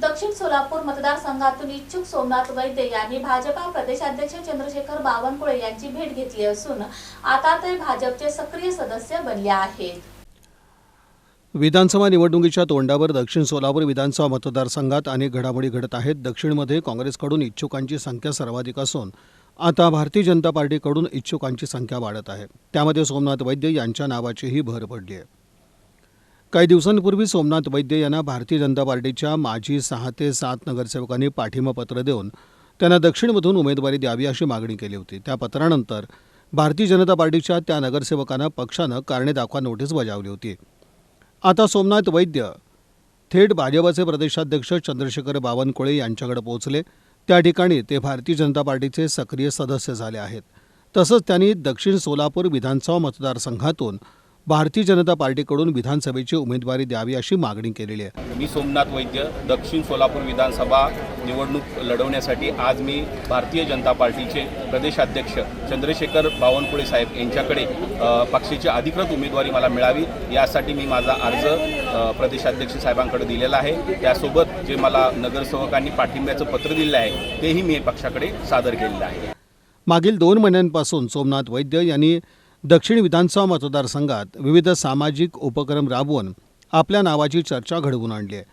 दक्षिण सोलापूर मतदारसंघातून इच्छुक सोमनाथ वैद्य यांनी भाजपा प्रदेशाध्यक्ष चंद्रशेखर बावनकुळे यांची भेट घेतली असून आता ते भाजपचे सक्रिय सदस्य बनले आहेत. विधानसभा निवडणुकीच्या तोंडावर दक्षिण सोलापूर विधानसभा मतदारसंघात अनेक घडामोडी घडत आहेत. दक्षिणमध्ये काँग्रेसकडून इच्छुकांची संख्या सर्वाधिक असून आता भारतीय जनता पार्टीकडून इच्छुकांची संख्या वाढत आहे. त्यामध्ये सोमनाथ वैद्य यांच्या नावाचीही भर पडली आहे. काही दिवसांपूर्वी सोमनाथ वैद्य यांना भारतीय जनता पार्टीच्या माजी सहा ते सात नगरसेवकांनी पाठिंबा पत्र देऊन त्यांना दक्षिणमधून उमेदवारी द्यावी अशी मागणी केली होती. त्या पत्रानंतर भारतीय जनता पार्टीच्या त्या नगरसेवकांना पक्षानं कारणे दाखवा नोटीस बजावली होती. आता सोमनाथ वैद्य थेट भाजपचे प्रदेशाध्यक्ष चंद्रशेखर बावनकुळे यांच्याकडे पोहोचले. त्या ठिकाणी ते भारतीय जनता पार्टीचे सक्रिय सदस्य झाले आहेत. तसंच त्यांनी दक्षिण सोलापूर विधानसभा मतदारसंघातून भारतीय जनता पार्टीकडून विधानसभेची उमेदवारी द्यावी अशी मागणी केलेली आहे. मी सोमनाथ वैद्य दक्षिण सोलापूर विधानसभा निवडणूक लढवण्यासाठी आज मी भारतीय जनता पार्टीचे प्रदेशाध्यक्ष चंद्रशेखर बावनकुळे साहेब यांच्याकडे पक्षाची अधिकृत उमेदवारी मला मिळावी यासाठी मी माझा अर्ज प्रदेशाध्यक्ष साहेबांकडे दिलेला आहे. त्यासोबत जे मला नगरसेवकांनी पाठिंब्याचं पत्र दिलं आहे तेही मी पक्षाकडे सादर केलेलं आहे. मागील दोन महिन्यांपासून सोमनाथ वैद्य यांनी दक्षिण विधानसभा मतदारसंघात विविध सामाजिक उपक्रम राबवून आपल्या नावाची चर्चा घडवून आणली आहे.